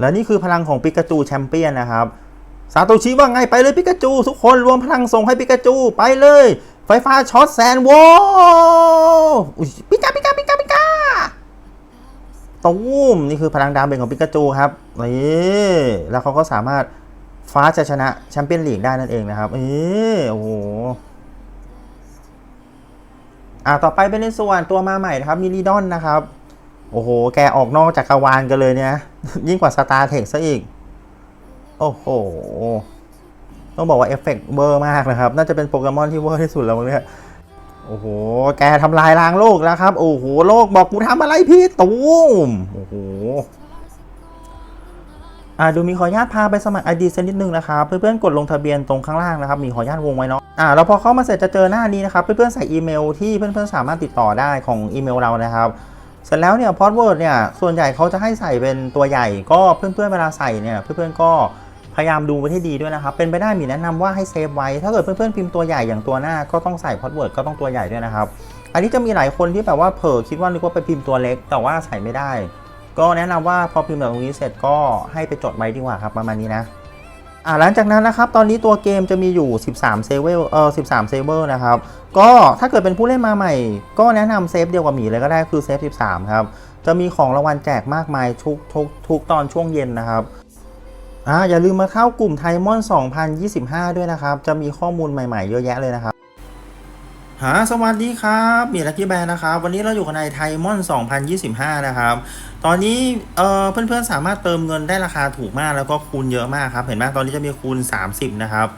และนี่คือพลังของปิกาจูแชมเปี้ยนนะครับซาโตชิว่าไงไปเลยปิกาจูทุกคนรวมพลังส่งให้ปิกาจูไปเลย ไฟฟ้าช็อตแซนโวปิกาปิกาปิกาปิกาตูมนี่คือพลังดาวเบนของปิกาจูครับนี่แล้วเขาก็สามารถฟ้าจะชนะแชมเปี้ยนลีกได้นั่นเองนะครับนี่โอ้โหอ่าต่อไปเป็นในส่วนตัวมาใหม่นะครับมิลิดอนนะครับ โอ้โห แกออกนอกจากกรวาลกันเลยเนี่ย ยิ่งกว่าสตาร์เทคซะอีก โอ้โห ต้องบอกว่าเอฟเฟกต์เวอร์มากนะครับ น่าจะเป็นโปเกมอนที่เวอร์ที่สุดแล้วเนี่ยโอ้โห แกทำลายล้างโลกแล้วครับ โอ้โห โลกบอกกูทำอะไรพี่ตูมโอ้โหอ่าดูมีขออนุญาตพาไปสมัคร ID สักนิดนึงนะครับ เพื่อนๆ กดลงทะเบียนตรงข้างล่างนะครับ มีขออนุญาตวงไว้เนาะอ่าแล้วพอเข้ามาเสร็จจะเจอหน้านี้นะครับ เพื่อนๆ ใส่อีเมลที่เพื่อนๆ สามารถติดต่อได้ของอีเมลเรานะครับ เสร็จแล้วเนี่ยพอสเวิร์ดเนี่ยส่วนใหญ่เขาจะให้ใส่เป็นตัวใหญ่ ก็เพื่อนๆเวลาใส่เนี่ยเพื่อนๆก็พยายามดูไว้ให้ดีด้วยนะครับ เป็นไปได้มีแนะนำว่าให้เซฟไว้ ถ้าเกิดเพื่อนๆพิมพ์ตัวใหญ่อย่างตัวหน้าก็ต้องใส่พอสเวิร์ดก็ต้องตัวใหญ่ด้วยนะครับ อันนี้จะมีหลายคนที่แบบว่าเผลอคิดว่านึกว่าไปพิมพ์ตัวเล็ก แต่ว่าใส่ไม่ได้ ก็แนะนำว่าพอพิมพ์แบบตรงนี้เสร็จก็ให้ไปจดไว้ดีกว่าครับประมาณนี้นะ อ่าหลังจากนั้นนะครับ ตอนนี้ตัวเกมจะมีอยู่ 13 เซเวลเออ13 เซเวอร์นะครับ ก็ถ้าเกิดเป็นผู้เล่นมาใหม่ ก็แนะนำเซฟเดียวกับหมีเลยก็ได้คือเซฟ 13 ครับ จะมีของรางวัลแจกมากมายทุกทุกทุกตอนช่วงเย็นนะครับอ่าอย่าลืมมาเข้ากลุ่มไทมอน 2025 ด้วยนะครับ จะมีข้อมูลใหม่ๆ เยอะแยะเลยนะครับ ฮะสวัสดีครับมีลักกี้แบนนะครับ วันนี้เราอยู่กันในไทมอน2025 นะครับ ตอนนี้เอ่อเพื่อนๆสามารถเติมเงินได้ราคาถูกมากแล้วก็คูณเยอะมากครับ เห็นไหมตอนนี้จะมีคูณ 30 นะครับ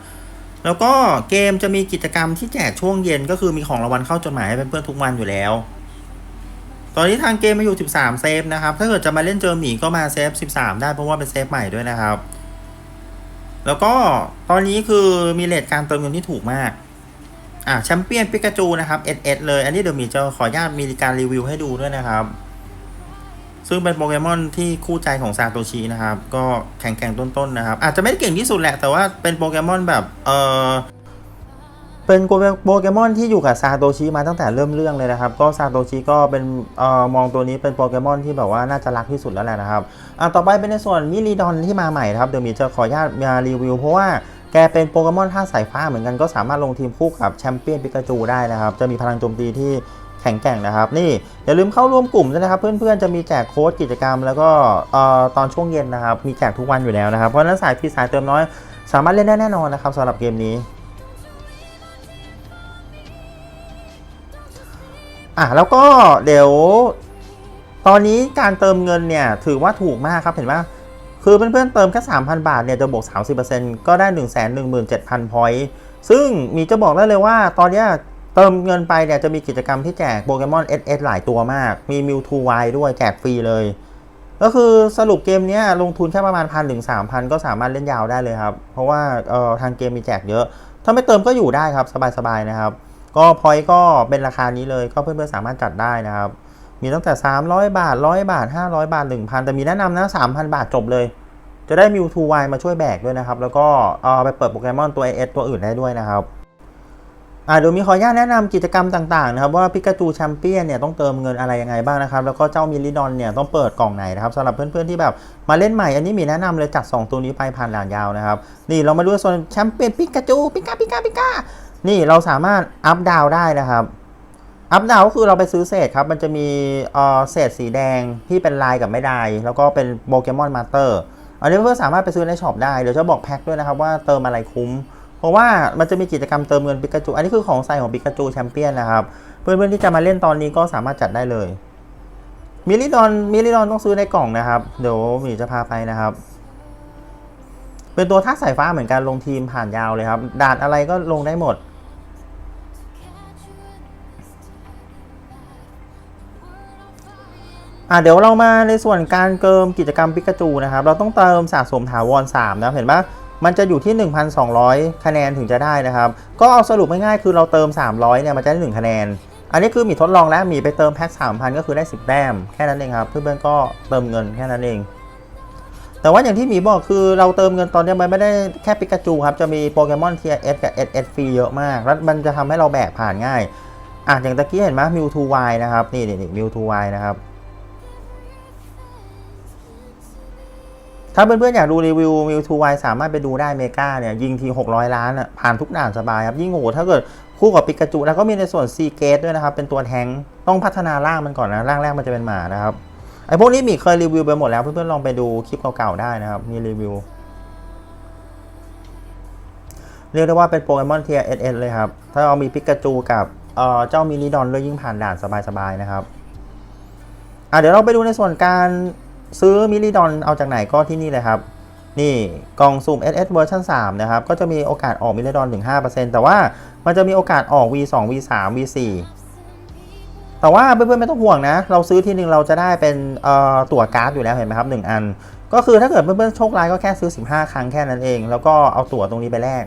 แล้วก็เกมจะมีกิจกรรมที่แจกช่วงเย็นก็คือมีของรางวัลเข้าจดหมายให้เพื่อนๆทุกวันอยู่แล้ว ตอนนี้ทางเกมมาอยู่ 13 เซฟนะครับ ถ้าเกิดจะมาเล่นเจอหมีก็มาเซฟ 13 ได้เพราะว่าเป็นเซฟใหม่ด้วยนะครับ แล้วก็ตอนนี้คือมีเลทการเติมเงินที่ถูกมาก อะแชมเปี้ยนปิกาจูนะครับ SS เลย อันนี้เดี๋ยวมีจะขออนุญาตมีการรีวิวให้ดูด้วยนะครับ ซึ่งเป็นโปเกมอนที่คู่ใจของซาโตชินะครับ ก็แข่งแข่งต้นๆนะครับ อาจจะไม่ได้เก่งที่สุดแหละ แต่ว่าเป็นโปเกมอนแบบเออเป็นโปเกมอนที่อยู่กับซาโตชิมาตั้งแต่เริ่มเรื่องเลยนะครับ ก็ซาโตชิก็เป็นเอ่อมองตัวนี้เป็นโปเกมอนที่แบบว่าน่าจะรักที่สุดแล้วแหละนะครับอะต่อไปเป็นในส่วนมิริดอนที่มาใหม่นะครับเดี๋ยวมีจะขออนุญาตมารีวิวเพราะว่า แกเป็นโปเกมอนท่าสายฟ้าเหมือนกันก็สามารถลงทีมคู่กับแชมเปี้ยนปิกาจูได้นะครับ จะมีพลังโจมตีที่แข็งแกร่งนะครับ นี่อย่าลืมเข้าร่วมกลุ่มด้วยนะครับ เพื่อนๆจะมีแจกโค้ดกิจกรรม แล้วก็ตอนช่วงเย็นนะครับ มีแจกทุกวันอยู่แล้วนะครับ เพราะฉะนั้นสายพีสายเติมน้อย สามารถเล่นได้แน่นอนนะครับสำหรับเกมนี้อะแล้วก็เดี๋ยว ตอนนี้การเติมเงินเนี่ยถือว่าถูกมากครับเห็นไหม คือเพื่อนๆเติมแค่ 3,000 บาทเนี่ยจะบวก 30%ก็ได้ 1 1 7 0 0 0 พอยต์ซึ่งมีจะบอกได้เลยว่าตอนนี้เติมเงินไปเนี่ยจะมีกิจกรรมที่แจกโปเกมอน SS หลายตัวมาก มี Mewtwo Y ด้วยแจกฟรีเลย ก็คือสรุปเกมนี้ลงทุนแค่ประมาณพันถึงสามพันก็สามารถเล่นยาวได้เลยครับ เพราะว่าเอ่อทางเกมมีแจกเยอะ ถ้าไม่เติมก็อยู่ได้ครับ สบายๆนะครับ ก็พอยก็เป็นราคานี้เลยก็เพื่อนๆสามารถจัดได้นะครับ มีตั้งแต่ 300 บาท 100 บาท 500 บาท 1,000 แต่มีแนะนำนะ 3,000 บาทจบเลย จะได้มิวทูไวมาช่วยแบกด้วยนะครับ แล้วก็เอาไปเปิดโปเกมอนตัว AS ตัวอื่นได้ด้วยนะครับอ่าเดี๋ยวมีขออนุญาตแนะนำกิจกรรมต่างๆนะครับว่าพิกาจูแชมเปี้ยนเนี่ยต้องเติมเงินอะไรยังไงบ้างนะครับแล้วก็เจ้ามิลลิดอนเนี่ยต้องเปิดกล่องไหนนะครับสำหรับเพื่อนๆที่แบบมาเล่นใหม่อันนี้มีแนะนำเลยจัด 2 ตัวนี้ไปผ่านหลานยาวนะครับนี่เรามาดูโซนแชมเปี้ยนปิกาจูปิกาปิกาปิกานี่เราสามารถอัพดาวได้นะครับ อัพดาวก็คือเราไปซื้อเศษครับ มันจะมีเศษสีแดงที่เป็นลายกับไม่ได้ แล้วก็เป็นโปเกมอนมาสเตอร์อันนี้เพื่อนๆสามารถไปซื้อในช็อปได้ เดี๋ยวจะบอกแพ็คด้วยนะครับว่าเติมอะไรคุ้ม เพราะว่ามันจะมีกิจกรรมเติมเงินปิกาจู อันนี้คือของใส่ของปิกาจูแชมเปี้ยนนะครับ เพื่อนๆที่จะมาเล่นตอนนี้ก็สามารถจัดได้เลย มิลิดอน มิลิดอนต้องซื้อในกล่องนะครับ เดี๋ยวหมีจะพาไปนะครับ เป็นตัวท่าสายฟ้าเหมือนกันลงทีมผ่านยาวเลยครับ ด่านอะไรก็ลงได้หมด อะเดี๋ยวเรามาในส่วนการเกิมกิจกรรมปิกาจูนะครับ เราต้องเติมสะสมถาวร3นะเห็นปะมันจะอยู่ที่ 1,200 คะแนนถึงจะได้นะครับ ก็เอาสรุปง่ายๆคือเราเติม 300เนี่ยมันจะได้ 1 คะแนน อันนี้คือหมีทดลองแล้วหมีไปเติมแพ็ค3,000 ก็คือได้ 10แต้มแค่นั้นเองครับเพื่อนๆก็เติมเงินแค่นั้นเอง แต่ว่าอย่างที่หมีบอกคือเราเติมเงินตอนนี้มันไม่ได้แค่ปิกาจูครับจะมีโปเกมอนเทียเอสกับเอสเอสฟรีเยอะมาก แล้วมันจะทำให้เราแบกผ่านง่ายอะอย่างตะกี้เห็นไหมมิวทูวนะครับนี่นี่มิวทูวนะครับ ถ้าเพื่อนๆอยากดูรีวิวมิวทูไวสามารถไปดูได้เมกาเนี่ย ยิงที 600 ล้านอะผ่านทุกด่านสบายครับ ยิ่งโอ้โหถ้าเกิดคู่กับปิกาจูแล้วก็มีในส่วนซีเกตด้วยนะครับ เป็นตัวแทงต้องพัฒนาร่างมันก่อนนะ ร่างแรกมันจะเป็นหมานะครับ ไอพวกนี้มีเคยรีวิวไปหมดแล้ว เพื่อนๆลองไปดูคลิปเก่าๆได้นะครับ มีรีวิว เรียกได้ว่าเป็นโปเกมอนเทียเอสเลยครับ ถ้าเรามีปิกาจูกับเอ่อเจ้ามินิดอนเลยยิ่งผ่านด่านสบายๆนะครับอะเดี๋ยวเราไปดูในส่วนการ ซื้อมิลิดอนเอาจากไหนก็ที่นี่เลยครับ นี่กล่องสุ่ม SS เวอร์ชัน3นะครับ ก็จะมีโอกาสออกมิลิดอนถึง 5%แต่ว่ามันจะมีโอกาสออก V2 V3 V4 แต่ว่าเพื่อนๆไม่ต้องห่วงนะ เราซื้อทีหนึ่งเราจะได้เป็นเอ่อตั๋วการ์ดอยู่แล้วเห็นไหมครับ 1 อัน ก็คือถ้าเกิดเพื่อนๆโชคร้ายก็แค่ซื้อ 15 ครั้งแค่นั้นเอง แล้วก็เอาตั๋วตรงนี้ไปแลก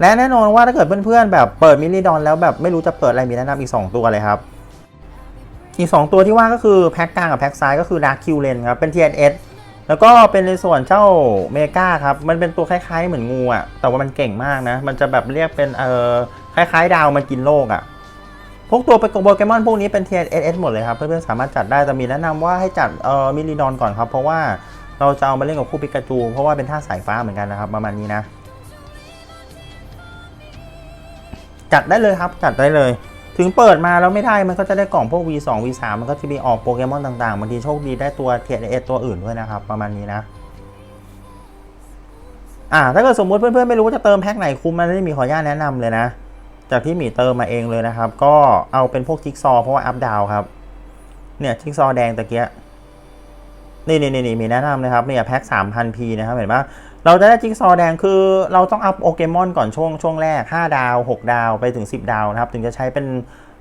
และแน่นอนว่าถ้าเกิดเพื่อนๆแบบเปิดมิลิดอนแล้วแบบไม่รู้จะเปิดอะไรมีแนะนำอีก 2 ตัวเลยครับ อีก 2 ตัวที่ว่าก็คือแพ็กกลางกับแพ็กซ้ายก็คือ Dark Q Len ครับ เป็น TNS แล้วก็เป็นในส่วนเจ้าเมกาครับ มันเป็นตัวคล้ายๆเหมือนงูอะแต่ว่ามันเก่งมากนะ มันจะแบบเรียกเป็นเอ่อคล้ายๆ ดาวมันกินโลกอะพวกตัวโปเกมอนพวกนี้เป็น TNS หมดเลยครับ เพื่อนๆสามารถจัดได้แต่มีแนะนำว่าให้จัดเอ่อมิลลิดอนก่อนครับ เพราะว่าเราจะเอามาเล่นกับคู่ปิกาจู เพราะว่าเป็นท่าสายฟ้าเหมือนกันนะครับประมาณนี้นะ จัดได้เลยครับจัดได้เลย ถึงเปิดมาแล้วไม่ได้มันก็จะได้กล่องพวก V2 V3 มันก็จะมีออกโปเกมอนต่างๆบางทีโชคดีได้ตัว TNS ตัวอื่นด้วยนะครับ ประมาณนี้นะอ่าถ้าเกิดสมมติเพื่อนๆไม่รู้ว่าจะเติมแพ็คไหนคุ้มมันได้มีขออนุญาตแนะนำเลยนะ จากที่หมีเติมมาเองเลยนะครับ ก็เอาเป็นพวกจิ๊กซอว์เพราะว่าอัพดาวครับ เนี่ยจิ๊กซอว์แดงตะเกียนี่นี่นี่มีแนะนำนะครับเนี่ยแพ็ค 3,000P นะครับเห็นปะ เราจะได้จิ๊กซอว์แดงคือเราต้องอัพโปเกมอนก่อนช่วงช่วงแรก 5 ดาว 6 ดาวไปถึง 10 ดาวนะครับ ถึงจะใช้เป็น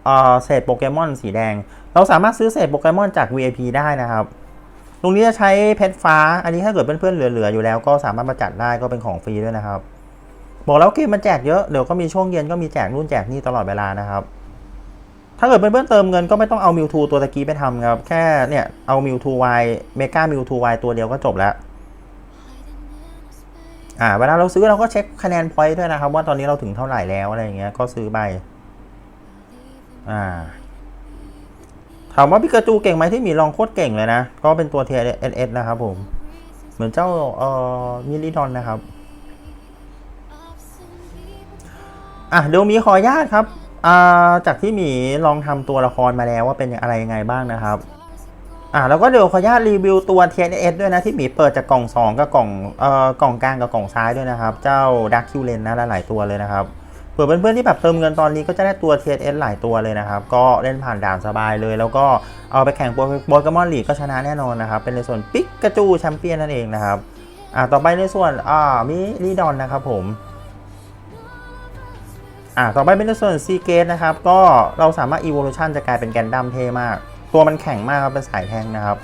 เอ่อเศษโปเกมอนสีแดง เราสามารถซื้อเศษโปเกมอนจาก VIP ได้นะครับ ตรงนี้จะใช้เพชรฟ้า อันนี้ถ้าเกิดเพื่อนๆเหลือๆอยู่แล้ว ก็สามารถมาจัดได้ก็เป็นของฟรีด้วยนะครับ บอกแล้วเกมมันแจกเยอะ เดี๋ยวก็มีช่วงเย็นก็มีแจกนู่นแจกนี่ตลอดเวลานะครับ ถ้าเกิดเพื่อนๆเติมเงินก็ไม่ต้องเอามิวทูตัวตะกี้ไปทำครับ แค่เนี่ยเอามิวทูไวเมกามิวทูไวตัวเดียวก็จบแล้ว อ่าเวลาเราซื้อเราก็เช็คคะแนนพอยต์ด้วยนะครับ ว่าตอนนี้เราถึงเท่าไหร่แล้วอะไรเงี้ยก็ซื้อไปอ่าถามว่าพิกาจูเก่งไหมที่มีลองโคตรเก่งเลยนะ ก็เป็นตัว TNS นะครับผม เหมือนเจ้าเอ่อมิลิดอนนะครับอะเดี๋ยวมีขอญาตครับอ่าจากที่มีลองทำตัวละครมาแล้วว่าเป็นอะไรยังไงบ้างนะครับ อะแล้วก็เดี๋ยวขออนุญาตรีวิวตัว TNS ด้วยนะที่หมีเปิดจากกล่อง 2 กับกล่องเอ่อกล่องกลางกับกล่องซ้ายด้วยนะครับ เจ้า Dark Q Len นะหลายๆตัวเลยนะครับเผื่อเพื่อนๆที่แบบเติมเงินตอนนี้ก็จะได้ตัว TNS หลายตัวเลยนะครับ ก็เล่นผ่านด่านสบายเลย แล้วก็เอาไปแข่งโปเกมอนลีกก็ชนะแน่นอนนะครับ เป็นในส่วนปิกาจูแชมเปี้ยนนั่นเองนะครับอะต่อไปในส่วนอ่ามิลิดอนนะครับผมอ่าต่อไปเป็นในส่วนซีเกตนะครับก็เราสามารถ evolution จะกลายเป็นแกนดัมเท่มาก ตัวมันแข็งมากครับเป็นสายแทงนะครับ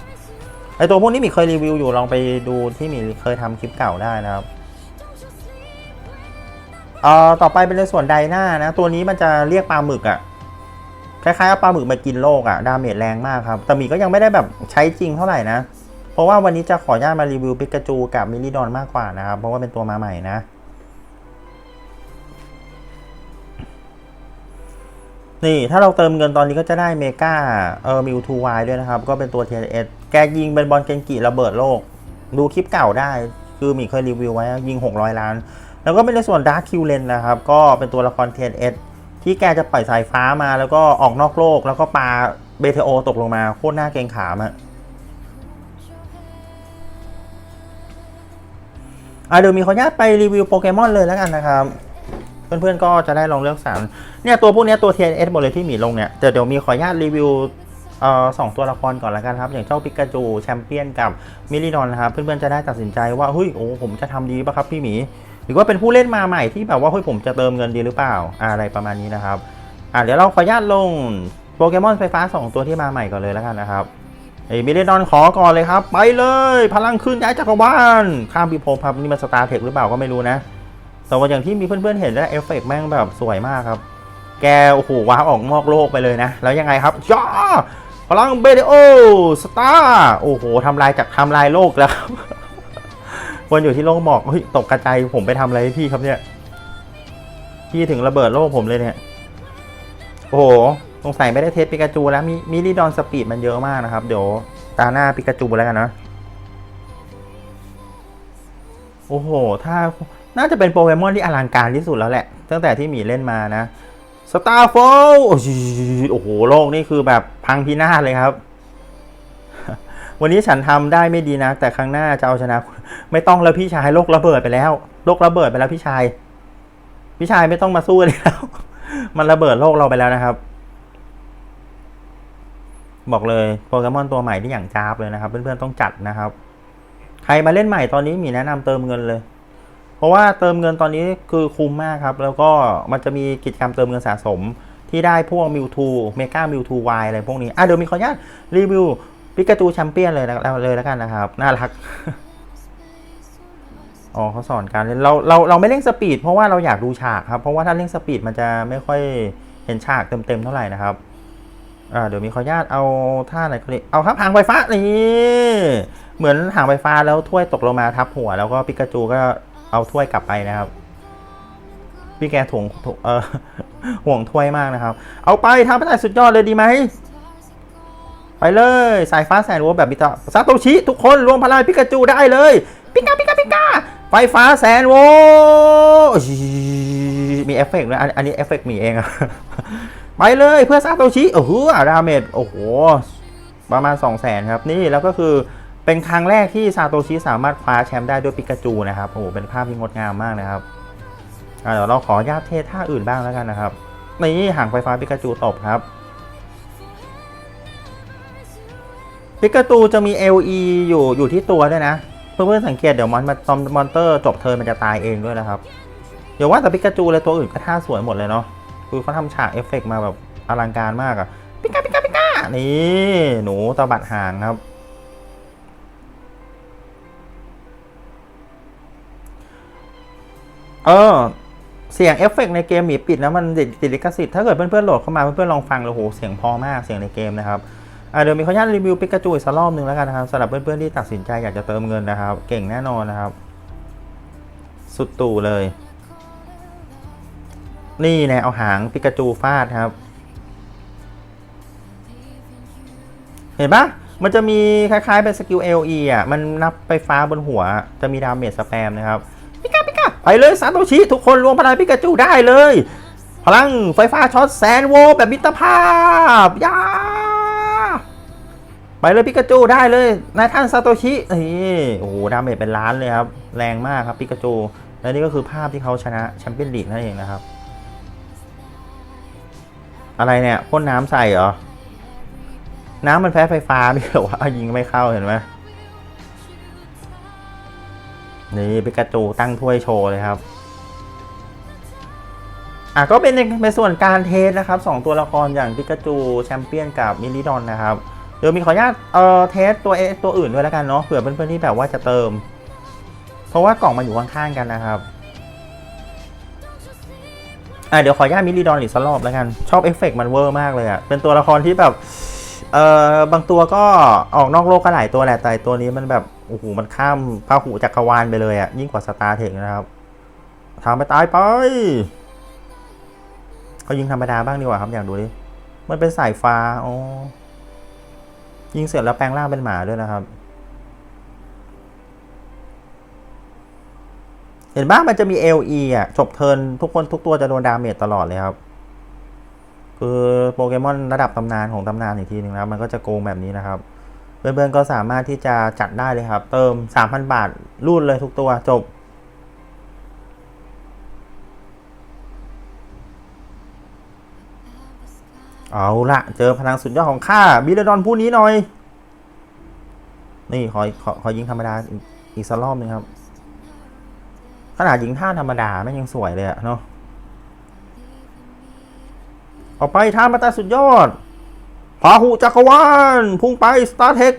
ไอตัวพวกนี้มีเคยรีวิวอยู่ลองไปดูที่มีเคยทำคลิปเก่าได้นะครับเอ่อต่อไปเป็นในส่วนไดนานะ ตัวนี้มันจะเรียกปลาหมึกอะคล้ายๆกับปลาหมึกมากินโลกอะดาเมจแรงมากครับ แต่หมีก็ยังไม่ได้แบบใช้จริงเท่าไหร่นะ เพราะว่าวันนี้จะขออนุญาตมารีวิวปิกาจูกับมิลลิดอนมากกว่านะครับ เพราะว่าเป็นตัวมาใหม่นะ นี่ถ้าเราเติมเงินตอนนี้ก็จะได้เมกาเออมิวทูไวด้วยนะครับ ก็เป็นตัว TNS แกยิงเป็นบอลเกนกิระเบิดโลก ดูคลิปเก่าได้ คือมีเคยรีวิวไว้ยิง 600 ล้าน แล้วก็เป็นในส่วน Dark Q Len นนะครับ ก็เป็นตัวละคร TNS ที่แกจะปล่อยสายฟ้ามาแล้วก็ออกนอกโลก แล้วก็ปาเบเทโอตกลงมาโคตรน่าเกงขามอะอะเดี๋ยวมีขออนุญาตไปรีวิวโปเกมอนเลยแล้วกันนะครับ เพื่อนๆก็จะได้ลองเลือกสรรเนี่ยตัวพวกนี้ตัว TNS หมดเลยที่หมีลงเนี่ยแต่เดี๋ยวมีขออนุญาตรีวิวอ่อสองตัวละครก่อนละกันครับ อย่างเจ้าปิกาจูแชมเปี้ยนกับมิลิดอนนะครับ เพื่อนๆจะได้ตัดสินใจว่าเฮ้ยโอ้ผมจะทำดีป่ะครับพี่หมี หรือว่าเป็นผู้เล่นมาใหม่ที่แบบว่าเฮ้ยผมจะเติมเงินดีหรือเปล่าอะไรประมาณนี้นะครับอะเดี๋ยวเราขออนุญาตลงโปเกมอนไฟฟ้า 2 ตัวที่มาใหม่ก่อนเลยแล้วกันนะครับไอ้มิลิดอนขอก่อนเลยครับ ไปเลย พลังขึ้นย้ายจักรวาลข้ามพิภพครับนี่มันสตาร์เทคหรือเปล่าก็ไม่รู้นะ แต่ว่าอย่างที่มีเพื่อนๆเห็นแล้วเอฟเฟกต์แม่งแบบสวยมากครับ แกโอ้โหว้าออกนอกโลกไปเลยนะ แล้วยังไงครับย่าพลังเบเดโอสตาร์โอ้โหทำลายจากทำลายโลกแล้วครับคนอยู่ที่โลกบอกเฮ้ยตกกระจายผมไปทำอะไรพี่ครับเนี่ย พี่ถึงระเบิดโลกผมเลยเนี่ย โอ้โหสงสัยไม่ได้เทสปิกาจูแล้วมีมิลิดอนสปีดมันเยอะมากนะครับ เดี๋ยวตาหน้าปิกาจูแล้วกันนะ โอ้โห ถ้า น่าจะเป็นโปเกมอนที่อลังการที่สุดแล้วแหละ ตั้งแต่ที่หมีเล่นมานะสตาร์โฟโอ้โห โลกนี่คือแบบพังพินาศเลยครับ วันนี้ฉันทำได้ไม่ดีนะ แต่ครั้งหน้าจะเอาชนะ ไม่ต้องแล้วพี่ชายโลกระเบิดไปแล้ว โลกระเบิดไปแล้วพี่ชาย พี่ชายไม่ต้องมาสู้แล้ว มันระเบิดโลกเราไปแล้วนะครับ บอกเลยโปเกมอนตัวใหม่ที่อย่างจ้าบเลยนะครับ เพื่อนๆต้องจัดนะครับ ใครมาเล่นใหม่ตอนนี้มีแนะนำเติมเงินเลย ราะว่าเติมเงินตอนนี้คือคุ้มมากครับ แล้วก็มันจะมีกิจกรรมเติมเงินสะสม ที่ได้พวกมิวทูเมกามิวทูวายอะไรพวกนี้ อะเดี๋ยวมีขออนุญาตรีวิวปิกาจูแชมเปี้ยนเลยนะเลยแล้วกันนะครับ น่ารักอ๋อเขาสอนการเล่นเราเราเราไม่เร่งสปีดเพราะว่าเราอยากดูฉากครับ เพราะว่าถ้าเร่งสปีดมันจะไม่ค่อยเห็นฉากเต็มๆเท่าไหร่นะครับอ่าเดี๋ยวมีขออนุญาตเอาท่าไหนก็เลยเอาครับหางไฟฟ้านี่เหมือนหางไฟฟ้าแล้วถ้วยตกลงมาทับหัว แล้วก็ปิกาจูก็ เอาถ้วยกลับไปนะครับ พี่แกถ่วงถ่วงเออห่วงถ้วยมากนะครับ เอาไปทำให้ได้สุดยอดเลยดีไหม ไปเลยสายฟ้าแสนวัวแบบบิตาซาโตชิ ทุกคนรวมพลังปิกาจูได้เลยปิกาปิกาปิกาไฟฟ้าแสนโวมีเอฟเฟกต์ด้วยอันนี้เอฟเฟกต์มีเองอะไปเลยเพื่อซาโตชิโอ้โหดาเมจโอ้โห ประมาณ 2 0 0แสนครับ นี่แล้วก็คือ เป็นครั้งแรกที่ซาโตชิสามารถคว้าแชมป์ได้ด้วยปิกาจูนะครับ โอ้โหเป็นภาพที่งดงามมากนะครับเดี๋ยวเราขอญาตเทศท่าอื่นบ้างแล้วกันนะครับนี่หางไฟฟ้าปิกาจูตบครับปิกาจูจะมี LE อยู่อยู่ที่ตัวด้วยนะเพื่อนๆสังเกตเดี๋ยวมอนมอนมอนเตอร์จบเทิร์นมันจะตายเองด้วยนะครับเดี๋ยวว่าแต่ปิกาจูเลยตัวอื่นก็ท่าสวยหมดเลยเนาะคือเขาทำฉากเอฟเฟกต์มาแบบอลังการมากอะปิกาปิกาปิกานี่หนูตะบัดหางครับ เออ เสียงเอฟเฟกต์ในเกมหมีปิดนะมันติดติดลิขสิทธิ์ถ้าเกิดเพื่อนๆโหลดเข้ามาเพื่อนๆลองฟังเลยโหเสียงพอมากเสียงในเกมนะครับอะเดี๋ยวมีขออนุญาตรีวิวปิกาจูอีกสักรอบหนึ่งแล้วกันนะครับสำหรับเพื่อนๆที่ตัดสินใจอยากจะเติมเงินนะครับ เก่งแน่นอนนะครับ สุดตู่ เลย นี่แนะเอาหางปิกาจูฟาดครับ เห็นปะมันจะมีคล้ายๆเป็นสกิล LE อะ มันนับไฟฟ้าบนหัว จะมีดาเมจสแปมนะครับ ไปเลยซาโตชิทุกคนรวมพลังปิกาจูได้เลย พลังไฟฟ้าช็อตแสนโวแบบมิตรภาพยาไปเลยปิกาจูได้เลยนายท่านซาโตชินี่โอ้โหดาเมจเป็นล้านเลยครับ แรงมากครับปิกาจูและนี่ก็คือภาพที่เขาชนะแชมเปี้ยนลีกนั่นเองนะครับ อะไรเนี่ยพ่นน้ำใส่เหรอ น้ำมันแพ้ไฟฟ้าไม่เหรอวะยิงไม่เข้าเห็นไหม นี่ปิกาจูตั้งถ้วยโชว์เลยครับ อะก็เป็นในในส่วนการเทสนะครับสองตัวละครอย่างปิกาจูแชมเปี้ยนกับมิลลิดอนนะครับเดี๋ยวมีขออนุญาตเอ่อเทสตัวเอตัวอื่นด้วยแล้วกันเนาะเผื่อเพื่อนๆที่แบบว่าจะเติม เพราะว่ากล่องมันอยู่ข้างๆกันนะครับอะเดี๋ยวขออนุญาตมิลลิดอนอีกสักรอบแล้วกัน ชอบเอฟเฟกต์มันเวอร์มากเลยอะ่ะเป็นตัวละครที่แบบ เอ่อบางตัวก็ออกนอกโลกก็หลายตัวแหละ แต่ตัวนี้มันแบบโอ้โหมันข้ามพาหูจักรวาลไปเลยอะ่ะ ยิ่งกว่าสตาร์เทคนะครับทำไปตายไปเขายิงธรรมดาบ้างดีกว่าครับอยากดูดิ มันเป็นสายฟ้าอ๋อยิงเสร็จแล้วแปลงร่างเป็นหมาด้วยนะครับ เห็นบ้างมันจะมี LE อะจบเทินทุกคนทุกตัวจะโดนดาเมจตลอดเลยครับ คือโปเกมอนระดับตำนานของตำนานอีกทีหนึ่งนะครับ มันก็จะโกงแบบนี้นะครับ เพื่อนๆก็สามารถที่จะจัดได้เลยครับ เติม 3,000 บาทรูดเลยทุกตัวจบเอาละเจอพลังสุดยอดของข้าบิลดอนผู้นี้หน่อย นี่ขอขอขอยิงธรรมดาอีกสักรอบหนึงครับ ขนาดยิงท่าธรรมดาแม่งยังสวยเลยอะเนาะ ออไปท่ามาตาสุดยอดพาหุจักรวาลพุ่งไปสตาร์เทค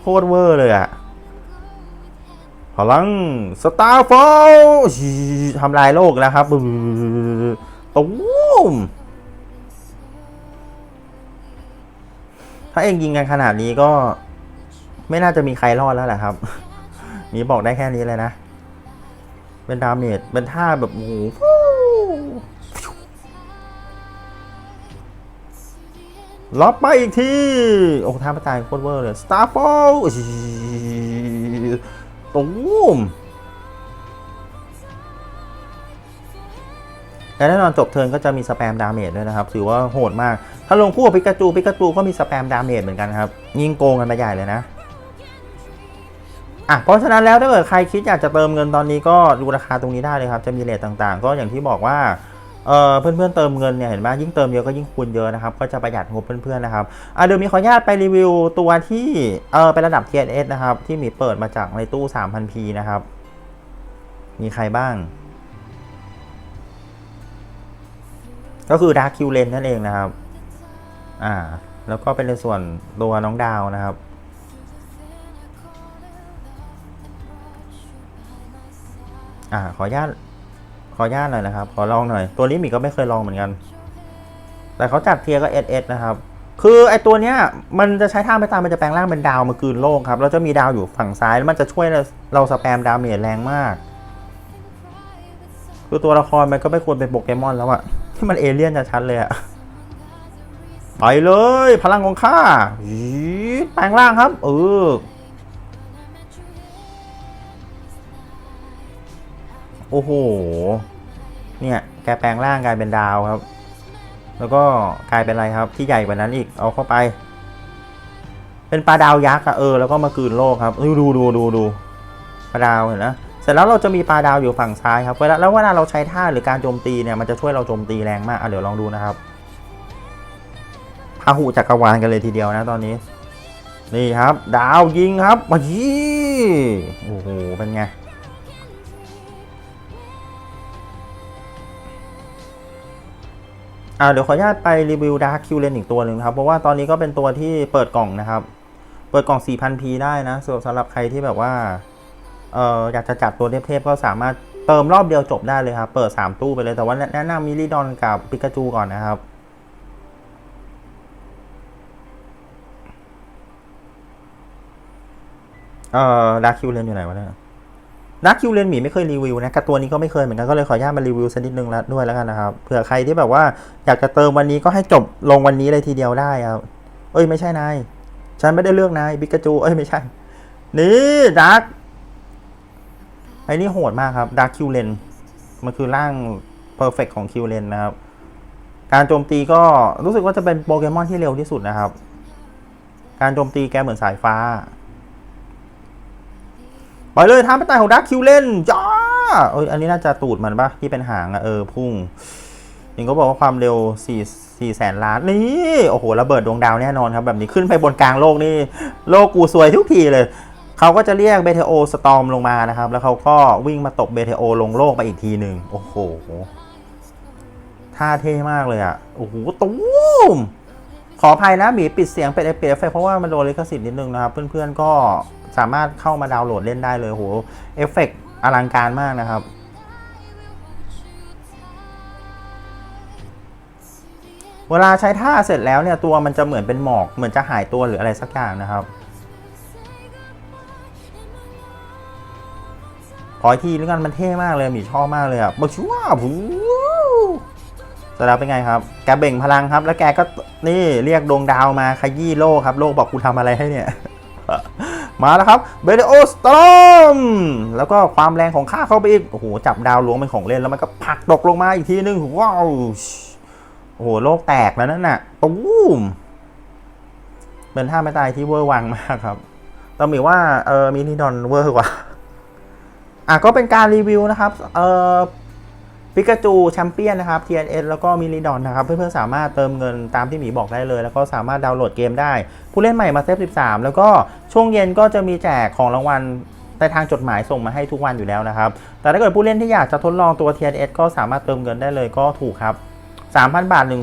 โคตรเวอร์เลยอะพลังสตาร์ฟอลทำลายโลกแล้วครับตุ้มถ้าเองยิงกันขนาดนี้ก็ ไม่น่าจะมีใครรอดแล้วแหละครับ นี่บอกได้แค่นี้เลยนะ เป็นดาเมจเป็นท่าแบบโอ้โหล็อกไปอีกที โอ้โหท่าประตายโคตรเวอร์เลย Starfall ตูมและแน่นอนจบเทิร์นก็จะมีสแปมดาเมจด้วยนะครับ ถือว่าโหดมาก ถ้าลงคู่กับปิกาจูปิกาจูก็มีสแปมดาเมจเหมือนกันครับ ยิงโกงกันไปใหญ่เลยนะ อะเพราะฉะนั้นแล้วถ้าเกิดใครคิดอยากจะเติมเงินตอนนี้ก็ดูราคาตรงนี้ได้เลยครับ จะมีเลทต่างๆ ก็อย่างที่บอกว่าเออเพื่อนๆเติมเงินเนี่ยเห็นไหมยิ่งเติมเยอะก็ยิ่งคูณเยอะนะครับก็จะประหยัดงบเพื่อนๆนะครับอะเดี๋ยวมีขออนุญาตไปรีวิวตัวที่เออเป็นระดับ TNS นะครับที่มีเปิดมาจากในตู้ 3,000P นะครับ มีใครบ้าง ก็คือ Dark Q Lens นั่นเองนะครับ อ่า แล้วก็เป็นในส่วนตัวน้องดาวนะครับ อ่า ขออนุญาตขออนุญาตหน่อยนะครับ ขอลองหน่อย ตัวนี้มีก็ไม่เคยลองเหมือนกัน แต่เขาจัดเทียร์ก็ SS นะครับ คือไอตัวเนี้ย มันจะใช้ท่าไม่ตามมันจะแปลงร่างเป็นดาวมากลืนโลกครับ แล้วจะมีดาวอยู่ฝั่งซ้าย แล้วมันจะช่วยเราสแปมดาเมจแรงมาก คือตัวละครมันก็ไม่ควรเป็นโปเกมอนแล้วอะที่มันเอเลี่ยนจะชัดเลยอะไปเลย พลังของข้าแปลงร่างครับ เออ อ้โห เนี่ย แกแปลงร่างกลายเป็นดาวครับ แล้วก็กลายเป็นอะไรครับ ที่ใหญ่กว่านั้นอีก เอาเข้าไป เป็นปลาดาวยักษ์อะเออ แล้วก็มากืนโลกครับเอ้ยดูดูดูดูปลาดาวเห็นนะเสร็จแล้วเราจะมีปลาดาวอยู่ฝั่งซ้ายครับ เวลาแล้วเวลาเราใช้ท่าหรือการโจมตีเนี่ย มันจะช่วยเราโจมตีแรงมากอะเดี๋ยวลองดูนะครับพาหุจักรวาลกันเลยทีเดียวนะตอนนี้ นี่ครับ ดาวยิงครับมายี่โอ้โห เป็นไง อ่าเดี๋ยวขออนุญาตไปรีวิว Dark Q Lens อีกตัวหนึ่งครับ เพราะว่าตอนนี้ก็เป็นตัวที่เปิดกล่องนะครับ เปิดกล่อง 4,000P ได้นะสำหรับสำหรับใครที่แบบว่าเอออยากจะจัดตัวเทพๆก็สามารถเติมรอบเดียวจบได้เลยครับ เปิด 3 ตู้ไปเลยแต่ว่าแนะนำมิลิดอนกับปิกาจูก่อนนะครับเอ่อดาร์คิวเลนอยู่ไหนวะเนี่ย ดาร์คิวเลนหมีไม่เคยรีวิวนะกับตัวนี้ก็ไม่เคยเหมือนกันก็เลยขออนุญาตมารีวิวสักนิดนึงแล้วด้วยแล้วกันนะครับเผื่อใครที่แบบว่าอยากจะเติมวันนี้ก็ให้จบลงวันนี้เลยทีเดียวได้ครับเอ้ยไม่ใช่นายฉันไม่ได้เลือกนายปิกาจูเอ้ยไม่ใช่ นี่ดาร์กไอ้นี่โหดมากครับดาร์คิวเลนมันคือร่างเพอร์เฟกของคิวเลนนะครับ การโจมตีก็รู้สึกว่าจะเป็นโปเกมอนที่เร็วที่สุดนะครับ การโจมตีแกเหมือนสายฟ้า ไปเลยท่าไม่ตายของดาร์คิวเล่นจ้าเอ้ยอันนี้น่าจะตูดมันปะที่เป็นหางอะเออพุ่งยังก็บอกว่าความเร็ว4 4แสนล้านนี่โอ้โหระเบิดดวงดาวแน่นอนครับ แบบนี้ขึ้นไปบนกลางโลกนี่โลกกูสวยทุกทีเลยเขาก็จะเรียกเบเทโอสตอมลงมานะครับ แล้วเขาก็วิ่งมาตบเบเทโอลงโลกไปอีกทีหนึ่งโอ้โหท่าเท่มากเลยอะโอ้โหตูมขออภัยนะหมีปิดเสียงเป็นเอฟเฟเพราะว่ามันโดนลิขสิทธิ์นิดนึงนะครับ เพื่อนๆก็ สามารถเข้ามาดาวน์โหลดเล่นได้เลยโหเอฟเฟกต์อลังการมากนะครับ เวลาใช้ท่าเสร็จแล้วเนี่ยตัวมันจะเหมือนเป็นหมอก เหมือนจะหายตัวหรืออะไรสักอย่างนะครับขออีกทีแล้วกันมันเท่มากเลยมีชอบมากเลยอะบอกชัวร์ผูเสแล้วเป็นไงครับ แกเบ่งพลังครับ แล้วแกก็นี่เรียกดวงดาวมาขยี้โลกครับ โลกบอกกูทำอะไรให้เนี่ย มาแล้วครับเบเดโอสตอมแล้วก็ความแรงของข้าเข้าไปอีก โอ้โห จับดาวล้วงเป็นของเล่นแล้วมันก็ผลักตกลงมาอีกทีนึงว้าวโอ้โห โลกแตกแล้วนั่นน่ะตูมเป็นท่าไม่ตายที่เวอร์วังมากครับต้องมีว่าเออมินิดอนเวอร์กว่าอะก็เป็นการรีวิวนะครับ เออ ปิกาจูแชมเปี้ยนนะครับ TNS แล้วก็มิลิดอนนะครับ เพื่อนๆ สามารถเติมเงินตามที่หมีบอกได้เลย แล้วก็สามารถดาวน์โหลดเกมได้ ผู้เล่นใหม่มาเซฟ 13 แล้วก็ช่วงเย็นก็จะมีแจกของรางวัลในทางจดหมายส่งมาให้ทุกวันอยู่แล้วนะครับ แต่ถ้าเกิดผู้เล่นที่อยากจะทดลองตัว TNS ก็สามารถเติมเงินได้เลยก็ถูกครับ 3,000 บาท 1 1 0 0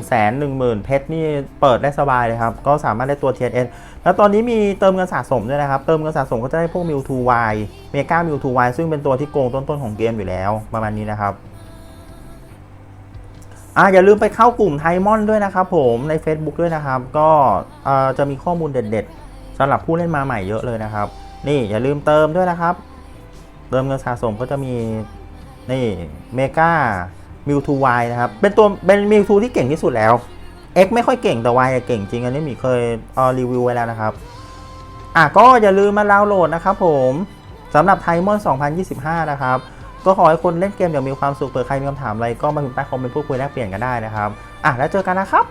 0 0 เพชรนี่เปิดได้สบายเลยครับ ก็สามารถได้ตัว TNS แล้วตอนนี้มีเติมเงินสะสมด้วยนะครับ เติมเงินสะสมก็จะได้พวก Mewtwo Y เมกา Mewtwo Y ซึ่งเป็นตัวที่โกงต้นๆของเกมอยู่แล้วประมาณนี้นะครับ อ่าอย่าลืมไปเข้ากลุ่มไทมอนด้วยนะครับผมใน Facebook ด้วยนะครับ ก็จะมีข้อมูลเด็ดๆสำหรับผู้เล่นมาใหม่เยอะเลยนะครับ นี่อย่าลืมเติมด้วยนะครับ เติมเงินสะสมก็จะมีนี่เมกามิวทูไวนะครับ เป็นตัวเป็นมิวทูที่เก่งที่สุดแล้ว X ไม่ค่อยเก่งแต่ Y อะเก่งจริงอันนี้มีเคยเออรีวิวไว้แล้วนะครับ อะก็อย่าลืมมาดาวน์โหลดนะครับผมสำหรับไทมอน2025 นะครับ ก็ขอให้คนเล่นเกมอย่างมีความสุขเผื่อใครมีคำถามอะไรก็มาพิมพ์ใต้คอมเมนต์พูดคุยแลกเปลี่ยนกันได้นะครับอะแล้วเจอกันนะครับ